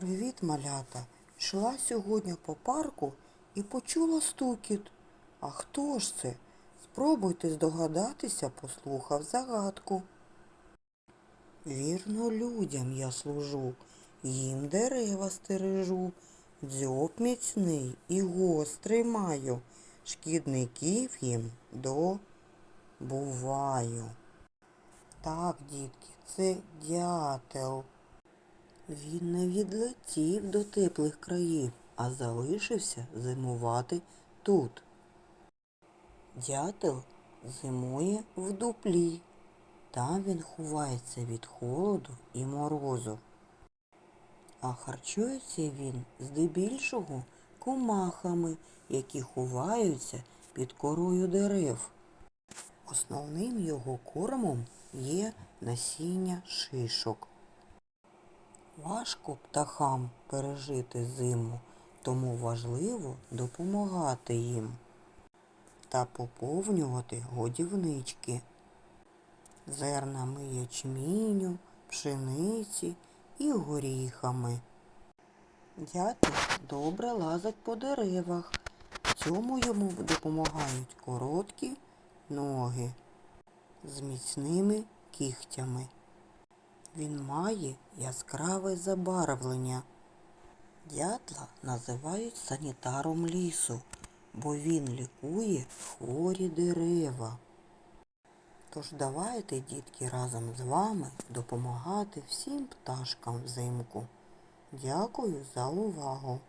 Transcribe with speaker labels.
Speaker 1: Привіт, малята. Йшла сьогодні по парку і почула стукіт. А хто ж це? Спробуйте здогадатися, послухав загадку. Вірно людям я служу, їм дерева стережу, дзьоб міцний і гострий маю, шкідників їм добуваю. Так, дітки, це дятел. Він не відлетів до теплих країв, а залишився зимувати тут. Дятел зимує в дуплі. Там він ховається від холоду і морозу. А харчується він здебільшого комахами, які ховаються під корою дерев. Основним його кормом є насіння шишок. Важко птахам пережити зиму, тому важливо допомагати їм та поповнювати годівнички зернами ячміню, пшениці і горіхами. Дятел добре лазать по деревах. Цьому йому допомагають короткі ноги з міцними кігтями. Він має яскраве забарвлення. Дятла називають санітаром лісу, бо він лікує хворі дерева. Тож давайте, дітки, разом з вами допомагати всім пташкам взимку. Дякую за увагу!